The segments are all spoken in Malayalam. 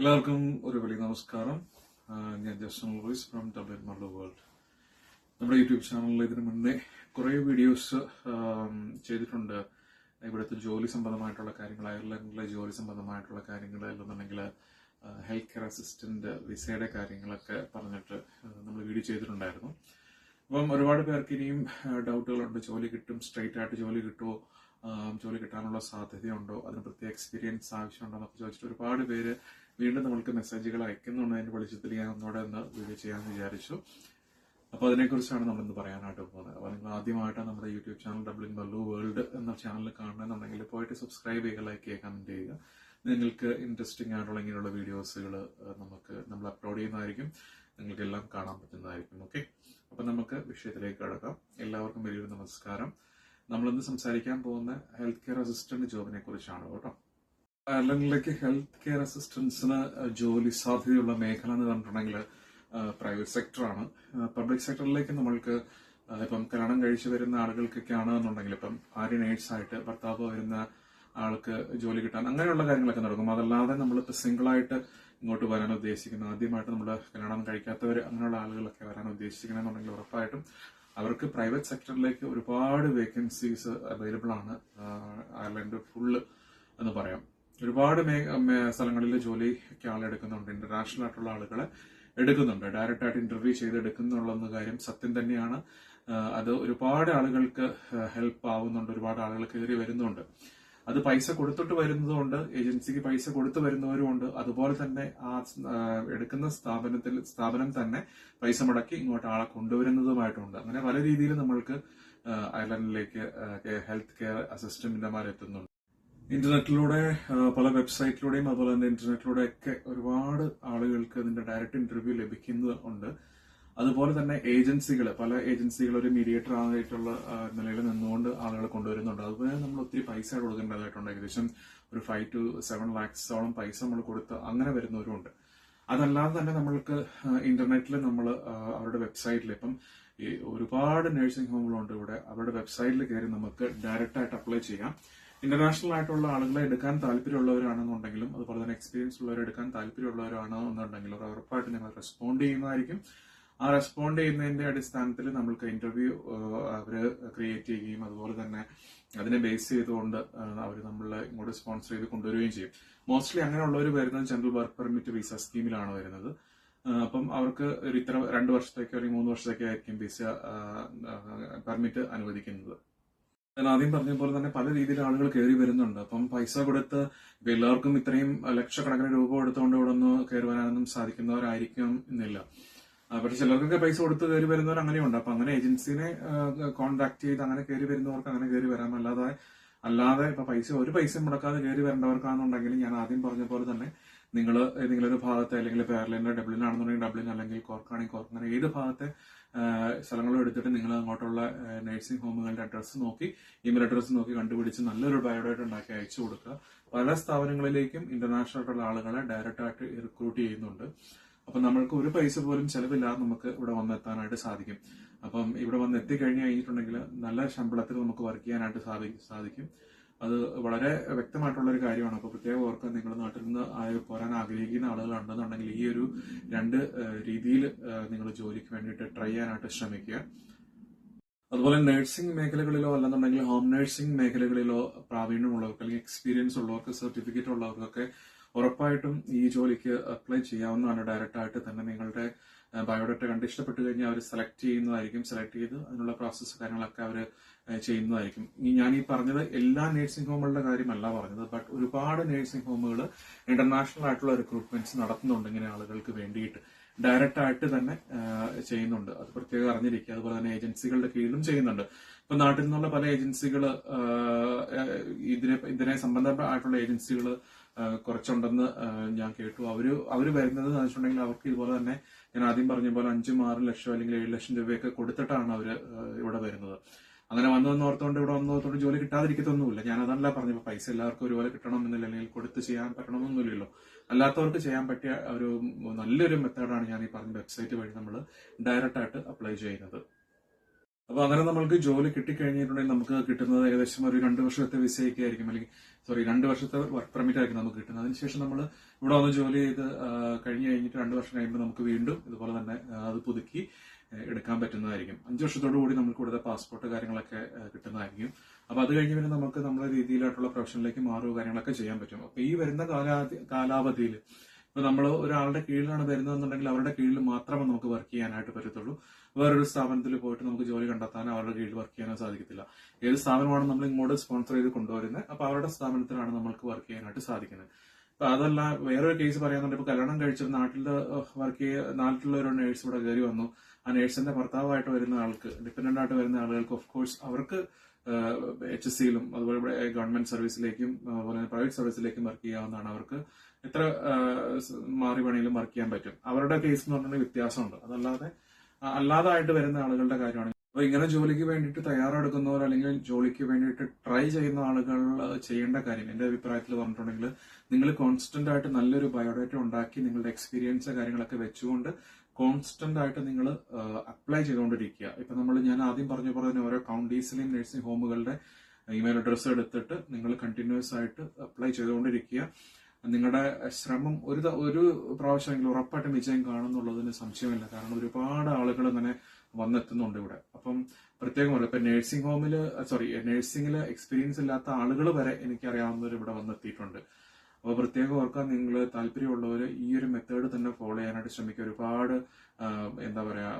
എല്ലാവർക്കും ഒരു വലിയ നമസ്കാരം. ഞാൻ Justin Lois from Dublin Mallu world. നമ്മുടെ യൂട്യൂബ് ചാനലിൽ ഇതിനു മുന്നേ കുറേ വീഡിയോസ് ചെയ്തിട്ടുണ്ട്. ഇവിടുത്തെ ജോലി സംബന്ധമായിട്ടുള്ള കാര്യങ്ങൾ അയർലൻഡിലെ ജോലി സംബന്ധമായിട്ടുള്ള കാര്യങ്ങൾ അല്ലെന്നുണ്ടെങ്കിൽ ഹെൽത്ത് കെയർ അസിസ്റ്റന്റ് വിസയുടെ കാര്യങ്ങളൊക്കെ പറഞ്ഞിട്ട് നമ്മൾ വീഡിയോ ചെയ്തിട്ടുണ്ടായിരുന്നു. അപ്പം ഒരുപാട് പേർക്ക് ഇനിയും ഡൗട്ടുകളുണ്ട് ജോലി കിട്ടും സ്ട്രെയിറ്റ് ആയിട്ട് ജോലി കിട്ടുമോ ജോലി കിട്ടാനുള്ള സാധ്യതയുണ്ടോ? അതിന് പ്രത്യേക എക്സ്പീരിയൻസ് ആവശ്യമുണ്ടോ എന്നൊക്കെ ചോദിച്ചിട്ട് ഒരുപാട് പേര് വീണ്ടും നമ്മൾക്ക് മെസ്സേജുകൾ അയക്കുന്നുണ്ട് അതിന്റെ വെളിച്ചത്തിൽ ഞാൻ ഒന്നുകൂടെ ഒന്ന് വീഡിയോ ചെയ്യാമെന്ന് വിചാരിച്ചു. അപ്പോൾ അതിനെക്കുറിച്ചാണ് നമ്മൾ ഇന്ന് പറയാനായിട്ട് പോകുന്നത്. അപ്പോൾ നിങ്ങൾ ആദ്യമായിട്ട് നമ്മുടെ YouTube channel Dublin Mallu world എന്ന ചാനൽ കാണണമെന്നുണ്ടെങ്കിൽ പോയിട്ട് സബ്സ്ക്രൈബ് ചെയ്യുക ലൈക്ക് ചെയ്യുക കമന്റ് ചെയ്യുക. നിങ്ങൾക്ക് ഇൻട്രസ്റ്റിംഗ് ആയിട്ടുള്ള ഇങ്ങനെയുള്ള വീഡിയോസുകൾ നമുക്ക് നമ്മൾ അപ്ലോഡ് ചെയ്യുന്നതായിരിക്കും. നിങ്ങൾക്കെല്ലാം കാണാൻ പറ്റുന്നതായിരിക്കും. ഓക്കെ അപ്പം നമുക്ക് വിഷയത്തിലേക്ക് കടക്കാം. എല്ലാവർക്കും വലിയൊരു നമസ്കാരം. നമ്മളിന്ന് സംസാരിക്കാൻ പോകുന്ന ഹെൽത്ത് കെയർ അസിസ്റ്റന്റ് ജോബിനെ കുറിച്ചാണ് കേട്ടോ. അയർലൻഡിലേക്ക് ഹെൽത്ത് കെയർ അസിസ്റ്റൻസിന് ജോലി സാധ്യതയുള്ള മേഖല എന്ന് പറഞ്ഞിട്ടുണ്ടെങ്കിൽ പ്രൈവറ്റ് സെക്ടറാണ് പബ്ലിക് സെക്ടറിലേക്ക് നമ്മൾക്ക് ഇപ്പം കല്യാണം കഴിച്ചു വരുന്ന ആളുകൾക്കൊക്കെ ആണെന്നുണ്ടെങ്കിൽ ഇപ്പം ഭാര്യ നേഴ്സായിട്ട് ഭർത്താവ് വരുന്ന ആൾക്ക് ജോലി കിട്ടാൻ അങ്ങനെയുള്ള കാര്യങ്ങളൊക്കെ നടക്കും. അതല്ലാതെ നമ്മളിപ്പോൾ സിംഗിളായിട്ട് ഇങ്ങോട്ട് വരാൻ ഉദ്ദേശിക്കുന്ന ആദ്യമായിട്ട് നമ്മൾ കല്യാണം കഴിക്കാത്തവർ അങ്ങനെയുള്ള ആളുകളൊക്കെ വരാൻ ഉദ്ദേശിക്കണമെന്നുണ്ടെങ്കിൽ ഉറപ്പായിട്ടും അവർക്ക് പ്രൈവറ്റ് സെക്ടറിലേക്ക് ഒരുപാട് വേക്കൻസീസ് അവൈലബിൾ ആണ് അയർലൻഡ് ഫുള്ള് എന്ന് പറയാം. ഒരുപാട് മേ സ്ഥലങ്ങളിൽ ജോലിക്ക് ആളെടുക്കുന്നുണ്ട്. ഇന്റർനാഷണൽ ആയിട്ടുള്ള ആളുകളെ എടുക്കുന്നുണ്ട്. ഡയറക്റ്റ് ആയിട്ട് ഇന്റർവ്യൂ ചെയ്ത് എടുക്കുന്നുള്ള കാര്യം സത്യം തന്നെയാണ്. അത് ഒരുപാട് ആളുകൾക്ക് ഹെൽപ്പ് ആവുന്നുണ്ട്. ഒരുപാട് ആളുകൾ കയറി വരുന്നുണ്ട്. അത് പൈസ കൊടുത്തിട്ട് വരുന്നതുകൊണ്ട് ഏജൻസിക്ക് പൈസ കൊടുത്തു വരുന്നവരുമുണ്ട് അതുപോലെ തന്നെ ആ എടുക്കുന്ന സ്ഥാപനത്തിൽ സ്ഥാപനം തന്നെ പൈസ മുടക്കി ഇങ്ങോട്ട് ആളെ കൊണ്ടുവരുന്നതുമായിട്ടുണ്ട്. അങ്ങനെ പല രീതിയിൽ നമ്മൾക്ക് അയർലൻഡിലേക്ക് ഹെൽത്ത് കെയർ അസിസ്റ്റന്റുമാർ എത്തുന്നുണ്ട് ഇന്റർനെറ്റിലൂടെ പല വെബ്സൈറ്റിലൂടെയും അതുപോലെ തന്നെ ഇന്റർനെറ്റിലൂടെ ഒക്കെ ഒരുപാട് ആളുകൾക്ക് ഇതിന്റെ ഡയറക്റ്റ് ഇന്റർവ്യൂ ലഭിക്കുന്നുണ്ട് അതുപോലെ തന്നെ ഏജൻസികൾ പല ഏജൻസികൾ ഒരു മീഡിയേറ്റർ ആയിട്ടുള്ള നിലയിൽ നിന്നുകൊണ്ട് ആളുകളെ കൊണ്ടുവരുന്നുണ്ട്. അതുപോലെ നമ്മൾ ഒത്തിരി പൈസ കൊടുക്കേണ്ടതായിട്ടുണ്ട്. ഏകദേശം ഒരു ഫൈവ് ടു സെവൻ ലാക്സോളം പൈസ നമ്മൾ കൊടുത്ത് അങ്ങനെ വരുന്നവരുമുണ്ട് അതല്ലാതെ തന്നെ നമ്മൾക്ക് ഇന്റർനെറ്റിൽ നമ്മൾ അവരുടെ വെബ്സൈറ്റിൽ ഇപ്പം ഒരുപാട് നഴ്സിംഗ് ഹോമുകളുണ്ട് ഇവിടെ. അവരുടെ വെബ്സൈറ്റിൽ കയറി നമുക്ക് ഡയറക്റ്റ് ആയിട്ട് അപ്ലൈ ചെയ്യാം. ഇന്റർനാഷണൽ ആയിട്ടുള്ള ആളുകളെ എടുക്കാൻ താല്പര്യമുള്ളവരാണെന്നുണ്ടെങ്കിലും അതുപോലെ തന്നെ എക്സ്പീരിയൻസ് ഉള്ളവരെ എടുക്കാൻ അവർ ഉറപ്പായിട്ട് ഞങ്ങൾ റെസ്പോണ്ട് ചെയ്യുന്നതായിരിക്കും. ആ റെസ്പോണ്ട് ചെയ്യുന്നതിന്റെ അടിസ്ഥാനത്തിൽ നമ്മൾക്ക് ഇന്റർവ്യൂ അവർ ക്രിയേറ്റ് ചെയ്യുകയും അതുപോലെ തന്നെ അതിനെ ബേസ് ചെയ്തുകൊണ്ട് അവർ നമ്മളെ ഇങ്ങോട്ട് സ്പോൺസർ ചെയ്ത് കൊണ്ടുവരികയും ചെയ്യും. മോസ്റ്റ്ലി അങ്ങനെയുള്ളവർ വരുന്നത് ജനറൽ വർക്ക് പെർമിറ്റ് വിസ സ്കീമിലാണ് വരുന്നത്. അപ്പം അവർക്ക് ഒരു ഇത്ര രണ്ട് വർഷത്തേക്കോ അല്ലെങ്കിൽ മൂന്ന് വർഷത്തേക്കോ ആയിരിക്കും വിസ പെർമിറ്റ് അനുവദിക്കുന്നത്. ഞാൻ ആദ്യം പറഞ്ഞ പോലെ തന്നെ പല രീതിയിൽ ആളുകൾ കയറി വരുന്നുണ്ട്. അപ്പം പൈസ കൊടുത്ത് എല്ലാവർക്കും ഇത്രയും ലക്ഷക്കണക്കിന് രൂപ കൊടുത്തുകൊണ്ട് ഇവിടെ ഒന്ന് കയറി വരാനൊന്നും സാധിക്കുന്നവരായിരിക്കും എന്നില്ല. പക്ഷെ ചിലർക്കൊക്കെ പൈസ കൊടുത്ത് കയറി വരുന്നവർ അങ്ങനെയുണ്ട്. അപ്പൊ അങ്ങനെ ഏജൻസിനെ കോൺടാക്ട് ചെയ്ത് അങ്ങനെ കയറി വരുന്നവർക്ക് അങ്ങനെ കയറി വരാം. അല്ലാതെ അല്ലാതെ ഇപ്പൊ പൈസ ഒരു പൈസ മുടക്കാതെ കയറി വരേണ്ടവർക്കാണെന്നുണ്ടെങ്കിൽ ഞാൻ ആദ്യം പറഞ്ഞ പോലെ തന്നെ നിങ്ങൾ ഏതെങ്കിലും ഒരു ഭാഗത്തെ അല്ലെങ്കിൽ ഇപ്പൊ എയർലൈനിലെ ഡബ്ലിൻ ആണെന്നുണ്ടെങ്കിൽ ഡബ്ലിൻ അല്ലെങ്കിൽ കോർക്കാണെങ്കിൽ കോർക്ക് അങ്ങനെ ഏത് ഭാഗത്തെ സ്ഥലങ്ങളും എടുത്തിട്ട് നിങ്ങൾ അങ്ങോട്ടുള്ള നഴ്സിംഗ് ഹോമുകളുടെ അഡ്രസ്സ് നോക്കി ഇമെയിൽ അഡ്രസ്സ് നോക്കി കണ്ടുപിടിച്ച് നല്ലൊരു ബയോഡേറ്റ ഉണ്ടാക്കി അയച്ചു കൊടുക്കുക. പല സ്ഥാപനങ്ങളിലേക്കും ഇന്റർനാഷണൽ ആയിട്ടുള്ള ആളുകളെ ഡയറക്റ്റ് ആയിട്ട് റിക്രൂട്ട് ചെയ്യുന്നുണ്ട്. അപ്പൊ നമ്മൾക്ക് ഒരു പൈസ പോലും ചെലവില്ലാതെ നമുക്ക് ഇവിടെ വന്നെത്താനായിട്ട് സാധിക്കും. അപ്പം ഇവിടെ വന്ന് എത്തിക്കഴിഞ്ഞു കഴിഞ്ഞിട്ടുണ്ടെങ്കിൽ നല്ല ശമ്പളത്തിൽ നമുക്ക് വർക്ക് ചെയ്യാനായിട്ട് സാധി- സാധിക്കും. അത് വളരെ വ്യക്തമായിട്ടുള്ള ഒരു കാര്യമാണ്. അപ്പൊ പ്രത്യേകം ഓർക്കുക നിങ്ങൾ നാട്ടിൽ നിന്ന് ആയി പോരാൻ ആഗ്രഹിക്കുന്ന ആളുകളുണ്ടെന്നുണ്ടെങ്കിൽ ഈ ഒരു രണ്ട് രീതിയിൽ നിങ്ങൾ ജോലിക്ക് വേണ്ടിയിട്ട് ട്രൈ ചെയ്യാനായിട്ട് ശ്രമിക്കുക. അതുപോലെ നഴ്സിംഗ് മേഖലകളിലോ അല്ലെന്നുണ്ടെങ്കിൽ ഹോം നഴ്സിംഗ് മേഖലകളിലോ പ്രാവീണ്യമുള്ളവർക്ക് അല്ലെങ്കിൽ എക്സ്പീരിയൻസ് ഉള്ളവർക്ക് സർട്ടിഫിക്കറ്റ് ഉള്ളവർക്കൊക്കെ ഉറപ്പായിട്ടും ഈ ജോലിക്ക് അപ്ലൈ ചെയ്യാവുന്നതാണ്. ഡയറക്റ്റ് ആയിട്ട് തന്നെ നിങ്ങളുടെ ബയോഡേറ്റ കണ്ട് ഇഷ്ടപ്പെട്ടു കഴിഞ്ഞാൽ അവർ സെലക്ട് ചെയ്യുന്നതായിരിക്കും. സെലക്ട് ചെയ്ത് അതിനുള്ള പ്രോസസ്സ് കാര്യങ്ങളൊക്കെ അവർ ചെയ്യുന്നതായിരിക്കും. ഞാൻ ഈ പറഞ്ഞത് എല്ലാ നേഴ്സിംഗ് ഹോമുകളുടെ കാര്യമല്ല പറഞ്ഞത് ബട്ട് ഒരുപാട് നേഴ്സിംഗ് ഹോമുകൾ ഇന്റർനാഷണൽ ആയിട്ടുള്ള റിക്രൂട്ട്മെന്റ്സ് നടത്തുന്നുണ്ട് ഇങ്ങനെ ആളുകൾക്ക് വേണ്ടിയിട്ട്. ഡയറക്റ്റ് ആയിട്ട് തന്നെ ചെയ്യുന്നുണ്ട്. അത് പ്രത്യേകം അറിഞ്ഞിരിക്കുക. അതുപോലെ തന്നെ ഏജൻസികളുടെ കീഴിലും ചെയ്യുന്നുണ്ട്. ഇപ്പൊ നാട്ടിൽ നിന്നുള്ള പല ഏജൻസികൾ ഇതിനെ ഇതിനെ സംബന്ധമായിട്ടുള്ള ഏജൻസികൾ കുറച്ചുണ്ടെന്ന് ഞാൻ കേട്ടു. അവർ അവർ വരുന്നത് വെച്ചിട്ടുണ്ടെങ്കിൽ അവർക്ക് ഇതുപോലെ തന്നെ ഞാൻ ആദ്യം പറഞ്ഞ പോലെ അഞ്ചും ആറും ലക്ഷം അല്ലെങ്കിൽ ഏഴ് ലക്ഷം രൂപയൊക്കെ കൊടുത്തിട്ടാണ് അവർ ഇവിടെ വരുന്നത്. അങ്ങനെ വന്നു വന്ന് ഓർത്തുകൊണ്ട് ഇവിടെ വന്ന് ഓർത്തോണ്ട് ജോലി കിട്ടാതിരിക്കത്തൊന്നുമില്ല. ഞാൻ അതല്ല പറഞ്ഞു പൈസ എല്ലാവർക്കും ഒരുപോലെ കിട്ടണമെന്നില്ല. അല്ലെങ്കിൽ കൊടുത്ത് ചെയ്യാൻ പറ്റണമെന്നൊന്നുമില്ലല്ലോ. അല്ലാത്തവർക്ക് ചെയ്യാൻ പറ്റിയ ഒരു നല്ലൊരു മെത്തേഡാണ് ഞാൻ ഈ പറഞ്ഞ വെബ്സൈറ്റ് വഴി നമ്മൾ ഡയറക്റ്റ് ആയിട്ട് അപ്ലൈ ചെയ്യുന്നത്. അപ്പൊ അങ്ങനെ നമ്മൾക്ക് ജോലി കിട്ടിക്കഴിഞ്ഞിട്ടുണ്ടെങ്കിൽ നമുക്ക് കിട്ടുന്നത് ഏകദേശം ഒരു രണ്ട് വർഷത്തെ വിസയൊക്കെ ആയിരിക്കും. അല്ലെങ്കിൽ സോറി രണ്ട് വർഷത്തെ വർക്ക് പെർമിറ്റ് ആയിരിക്കും നമുക്ക് കിട്ടുന്നത്. അതിനുശേഷം നമ്മൾ ഇവിടെ വന്ന് ജോലി ചെയ്ത് കഴിഞ്ഞ് കഴിഞ്ഞിട്ട് രണ്ട് വർഷം കഴിയുമ്പോൾ നമുക്ക് വീണ്ടും ഇതുപോലെ തന്നെ അത് പുതുക്കി എടുക്കാൻ പറ്റുന്നതായിരിക്കും. അഞ്ച് വർഷത്തോടു കൂടി നമുക്ക് ഇവിടുത്തെ പാസ്പോർട്ട് കാര്യങ്ങളൊക്കെ കിട്ടുന്നതായിരിക്കും. അപ്പൊ അത് കഴിഞ്ഞ് പിന്നെ നമുക്ക് നമ്മുടെ രീതിയിലായിട്ടുള്ള പ്രൊഫഷനിലേക്ക് മാറുക കാര്യങ്ങളൊക്കെ ചെയ്യാൻ പറ്റും. അപ്പൊ ഈ വരുന്ന കാലാവധി കാലാവധിയിൽ ഇപ്പൊ നമ്മൾ ഒരാളുടെ കീഴിലാണ് വരുന്നതെന്നുണ്ടെങ്കിൽ അവരുടെ കീഴിൽ മാത്രമേ നമുക്ക് വർക്ക് ചെയ്യാനായിട്ട് പറ്റത്തുള്ളൂ. വേറൊരു സ്ഥാപനത്തിൽ പോയിട്ട് നമുക്ക് ജോലി കണ്ടെത്താനോ അവരുടെ കീഴിൽ വർക്ക് ചെയ്യാനോ സാധിക്കത്തില്ല. ഏത് സ്ഥാപനമാണ് നമ്മൾ ഇങ്ങോട്ട് സ്പോൺസർ ചെയ്ത് കൊണ്ടുവരുന്നത് അപ്പൊ അവരുടെ സ്ഥാപനത്തിലാണ് നമ്മൾക്ക് വർക്ക് ചെയ്യാനായിട്ട് സാധിക്കുന്നത്. അതല്ല വേറൊരു കേസ് പറയാന്നുണ്ടെങ്കിൽ ഇപ്പൊ കല്യാണം കഴിച്ചൊരു നാട്ടിൽ വർക്ക് ചെയ്യ നാട്ടിലുള്ള ഒരു നേഴ്സ് ഇവിടെ കയറി വന്നു. ആ നേഴ്സിന്റെ ഭർത്താവായിട്ട് വരുന്ന ആൾക്ക് ഡിപെൻഡന്റ് ആയിട്ട് വരുന്ന ആളുകൾക്ക് ഓഫ് കോഴ്സ് അവർക്ക് എച്ച് എസ് സിയിലും അതുപോലെ ഇവിടെ ഗവൺമെന്റ് സർവീസിലേക്കും അതുപോലെ പ്രൈവറ്റ് സർവീസിലേക്കും വർക്ക് ചെയ്യാവുന്നതാണ് അവർക്ക്. എത്ര മാറി വേണമെങ്കിലും വർക്ക് ചെയ്യാൻ പറ്റും. അവരുടെ കേസ് എന്ന് പറഞ്ഞാൽ വ്യത്യാസമുണ്ട്. അതല്ലാതെ അല്ലാതായിട്ട് വരുന്ന ആളുകളുടെ കാര്യമാണ് അപ്പൊ ഇങ്ങനെ ജോലിക്ക് വേണ്ടിയിട്ട് തയ്യാറെടുക്കുന്നവർ അല്ലെങ്കിൽ ജോലിക്ക് വേണ്ടിയിട്ട് ട്രൈ ചെയ്യുന്ന ആളുകൾ ചെയ്യേണ്ട കാര്യം എന്റെ അഭിപ്രായത്തിൽ പറഞ്ഞിട്ടുണ്ടെങ്കിൽ നിങ്ങൾ കോൺസ്റ്റന്റ് ആയിട്ട് നല്ലൊരു ബയോഡേറ്റ ഉണ്ടാക്കി നിങ്ങളുടെ എക്സ്പീരിയൻസ് കാര്യങ്ങളൊക്കെ വെച്ചുകൊണ്ട് കോൺസ്റ്റന്റ് ആയിട്ട് നിങ്ങൾ അപ്ലൈ ചെയ്തുകൊണ്ടിരിക്കുക. ഇപ്പൊ നമ്മൾ ഞാൻ ആദ്യം പറഞ്ഞ പോലെ തന്നെ ഓരോ കൗണ്ടീസിലെയും നഴ്സിംഗ് ഹോമുകളുടെ ഇമെയിൽ അഡ്രസ്സ് എടുത്തിട്ട് നിങ്ങൾ കണ്ടിന്യൂസ് ആയിട്ട് അപ്ലൈ ചെയ്തുകൊണ്ടിരിക്കുക. നിങ്ങളുടെ ശ്രമം ഒരു ഒരു പ്രാവശ്യമെങ്കിലും ഉറപ്പായിട്ടും വിജയം കാണുന്നുള്ളതിന് സംശയമില്ല. കാരണം ഒരുപാട് ആളുകൾ ഇങ്ങനെ വന്നെത്തുന്നുണ്ട് ഇവിടെ. അപ്പം പ്രത്യേകമല്ല ഇപ്പൊ നഴ്സിംഗ് ഹോമിൽ സോറി നഴ്സിംഗിൽ എക്സ്പീരിയൻസ് ഇല്ലാത്ത ആളുകൾ വരെ എനിക്കറിയാവുന്നവർ ഇവിടെ വന്നെത്തിയിട്ടുണ്ട്. അപ്പോൾ പ്രത്യേകം ഓർക്കാൻ നിങ്ങൾ താല്പര്യമുള്ളവർ ഈ ഒരു മെത്തേഡ് തന്നെ ഫോളോ ചെയ്യാനായിട്ട് ശ്രമിക്കുക. ഒരുപാട് എന്താ പറയാ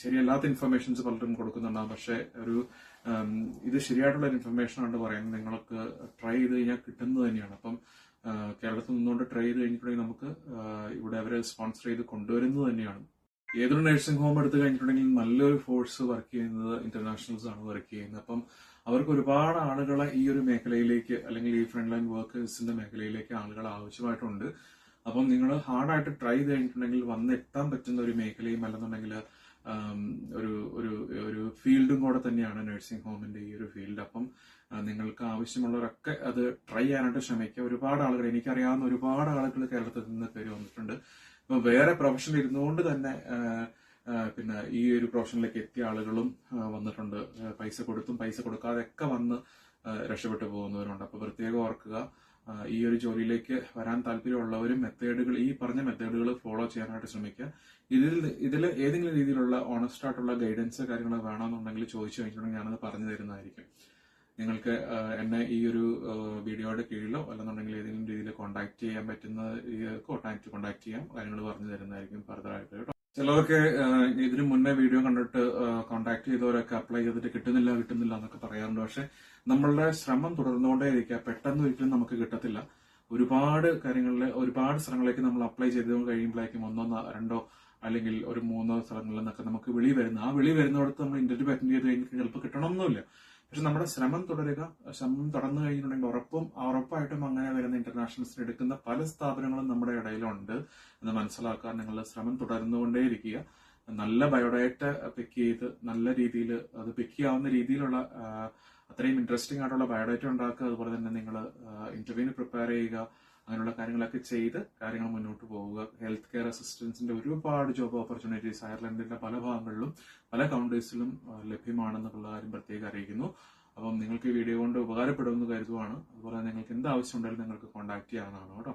ശരിയല്ലാത്ത ഇൻഫർമേഷൻസ് പലരും കൊടുക്കുന്നുണ്ടാകും പക്ഷെ ഒരു ഇത് ശരിയായിട്ടുള്ള ഇൻഫർമേഷൻ ആണ് പറയുന്നത് നിങ്ങൾക്ക് ട്രൈ ചെയ്ത് കഴിഞ്ഞാൽ കിട്ടുന്നത് തന്നെയാണ്. അപ്പം കേരളത്തിൽ നിന്നുകൊണ്ട് ട്രൈ ചെയ്ത് കഴിഞ്ഞിട്ടുണ്ടെങ്കിൽ നമുക്ക് ഇവിടെ അവരെ സ്പോൺസർ ചെയ്ത് കൊണ്ടുവരുന്നത് തന്നെയാണ്. ഏതൊരു നഴ്സിംഗ് ഹോം എടുത്തു കഴിഞ്ഞിട്ടുണ്ടെങ്കിൽ നല്ലൊരു ഫോഴ്സ് വർക്ക് ചെയ്യുന്നത് ഇന്റർനാഷണൽസ് ആണ് വർക്ക് ചെയ്യുന്നത്. അപ്പം അവർക്ക് ഒരുപാട് ആളുകളെ ഈ ഒരു മേഖലയിലേക്ക് അല്ലെങ്കിൽ ഈ ഫ്രണ്ട് ലൈൻ വർക്കേഴ്സിന്റെ മേഖലയിലേക്ക് ആളുകൾ ആവശ്യമായിട്ടുണ്ട്. അപ്പം നിങ്ങൾ ഹാർഡായിട്ട് ട്രൈ ചെയ്ത് കഴിഞ്ഞിട്ടുണ്ടെങ്കിൽ വന്നെത്താൻ പറ്റുന്ന ഒരു മേഖലയും അല്ലെന്നുണ്ടെങ്കിൽ ഒരു ഒരു ഒരു ഫീൽഡും കൂടെ തന്നെയാണ് നഴ്സിംഗ് ഹോമിന്റെ ഈ ഒരു ഫീൽഡ് അപ്പം നിങ്ങൾക്ക് ആവശ്യമുള്ളവരൊക്കെ അത് ട്രൈ ചെയ്യാനായിട്ട് ശ്രമിക്കുക. ഒരുപാട് ആളുകൾ എനിക്കറിയാവുന്ന ഒരുപാട് ആളുകൾ കേരളത്തിൽ നിന്ന് കയറി വന്നിട്ടുണ്ട്. വേറെ പ്രൊഫഷനിൽ ഇരുന്നുകൊണ്ട് തന്നെ പിന്നെ ഈ ഒരു പ്രൊഫഷനിലേക്ക് എത്തിയ ആളുകളും വന്നിട്ടുണ്ട്. പൈസ കൊടുത്തും പൈസ കൊടുക്കാതെ ഒക്കെ വന്ന് രക്ഷപ്പെട്ടു പോകുന്നവരുണ്ട്. അപ്പൊ പ്രത്യേകം ഓർക്കുക ഈ ഒരു ജോലിയിലേക്ക് വരാൻ താല്പര്യമുള്ളവരും മെത്തേഡുകൾ ഈ പറഞ്ഞ മെത്തേഡുകൾ ഫോളോ ചെയ്യാനായിട്ട് ശ്രമിക്കുക. ഇതിൽ ഇതിൽ ഏതെങ്കിലും രീതിയിലുള്ള ഓണസ്റ്റ് ആയിട്ടുള്ള ഗൈഡൻസ് കാര്യങ്ങൾ വേണമെന്നുണ്ടെങ്കിൽ ചോദിച്ചു കഴിഞ്ഞിട്ടുണ്ടെങ്കിൽ ഞാനത് പറഞ്ഞു തരുന്നതായിരിക്കും. നിങ്ങൾക്ക് എന്നെ ഈ ഒരു വീഡിയോയുടെ കീഴിലോ അല്ലെന്നുണ്ടെങ്കിൽ ഏതെങ്കിലും രീതിയിൽ കോൺടാക്ട് ചെയ്യാൻ പറ്റുന്ന കോൺടാക്ട് കോൺടാക്ട് ചെയ്യാം കാര്യങ്ങൾ പറഞ്ഞു തരുന്നതായിരിക്കും ഫർദർ ആയിട്ട് കേട്ടോ. ചിലവർക്ക് ഇതിനു മുന്നേ വീഡിയോ കണ്ടിട്ട് കോൺടാക്ട് ചെയ്തവരൊക്കെ അപ്ലൈ ചെയ്തിട്ട് കിട്ടുന്നില്ല കിട്ടുന്നില്ല എന്നൊക്കെ പറയാറുണ്ട്. പക്ഷെ നമ്മളുടെ ശ്രമം തുടർന്നുകൊണ്ടേ ഇരിക്കുക പെട്ടെന്ന് ഒരിക്കലും നമുക്ക് കിട്ടത്തില്ല. ഒരുപാട് കാര്യങ്ങളിൽ ഒരുപാട് സ്ഥലങ്ങളിലേക്ക് നമ്മൾ അപ്ലൈ ചെയ്ത് കഴിയുമ്പോഴേക്കും ഒന്നോ രണ്ടോ അല്ലെങ്കിൽ ഒരു മൂന്നോ സ്ഥലങ്ങളിൽ നിന്നൊക്കെ നമുക്ക് വിളി വരുന്ന. ആ വിളി വരുന്നിടത്ത് നമ്മൾ ഇന്റർവ്യൂ അറ്റൻഡ് ചെയ്ത് കഴിഞ്ഞിട്ട് ചിലപ്പോൾ കിട്ടണമെന്നില്ല പക്ഷെ നമ്മുടെ ശ്രമം തുടരുക ശ്രമം തുടർന്നു കഴിഞ്ഞിട്ടുണ്ടെങ്കിൽ ഉറപ്പും ഉറപ്പായിട്ടും അങ്ങനെ വരുന്ന ഇന്റർനാഷണൽസ് എടുക്കുന്ന പല സ്ഥാപനങ്ങളും നമ്മുടെ ഇടയിലുണ്ട് എന്ന് മനസ്സിലാക്കാൻ നിങ്ങളുടെ ശ്രമം തുടർന്നുകൊണ്ടേയിരിക്കുക. നല്ല ബയോഡേറ്റ പിക്ക് ചെയ്ത് നല്ല രീതിയിൽ അത് പിക്ക് ചെയ്യാവുന്ന രീതിയിലുള്ള അത്രയും ഇൻട്രസ്റ്റിംഗ് ആയിട്ടുള്ള ബയോഡേറ്റ ഉണ്ടാക്കുക. അതുപോലെ തന്നെ നിങ്ങൾ ഇന്റർവ്യൂവിന് പ്രിപ്പയർ ചെയ്യുക. അങ്ങനെയുള്ള കാര്യങ്ങളൊക്കെ ചെയ്ത് കാര്യങ്ങൾ മുന്നോട്ട് പോവുക. ഹെൽത്ത് കെയർ അസിസ്റ്റൻസിന്റെ ഒരുപാട് ജോബ് ഓപ്പർച്യൂണിറ്റീസ് അയർലൻഡിന്റെ പല ഭാഗങ്ങളിലും പല കൗണ്ടേഴ്സിലും ലഭ്യമാണെന്നുള്ള കാര്യം പ്രത്യേകം അറിയിക്കുന്നു. അപ്പം നിങ്ങൾക്ക് ഈ വീഡിയോ കൊണ്ട് ഉപകാരപ്പെടുമെന്ന് കരുതുവാണ്. അതുപോലെ നിങ്ങൾക്ക് എന്ത് ആവശ്യം ഉണ്ടെങ്കിലും നിങ്ങൾക്ക് കോൺടാക്ട് ചെയ്യാവുന്നതാണ്. കേട്ടോ.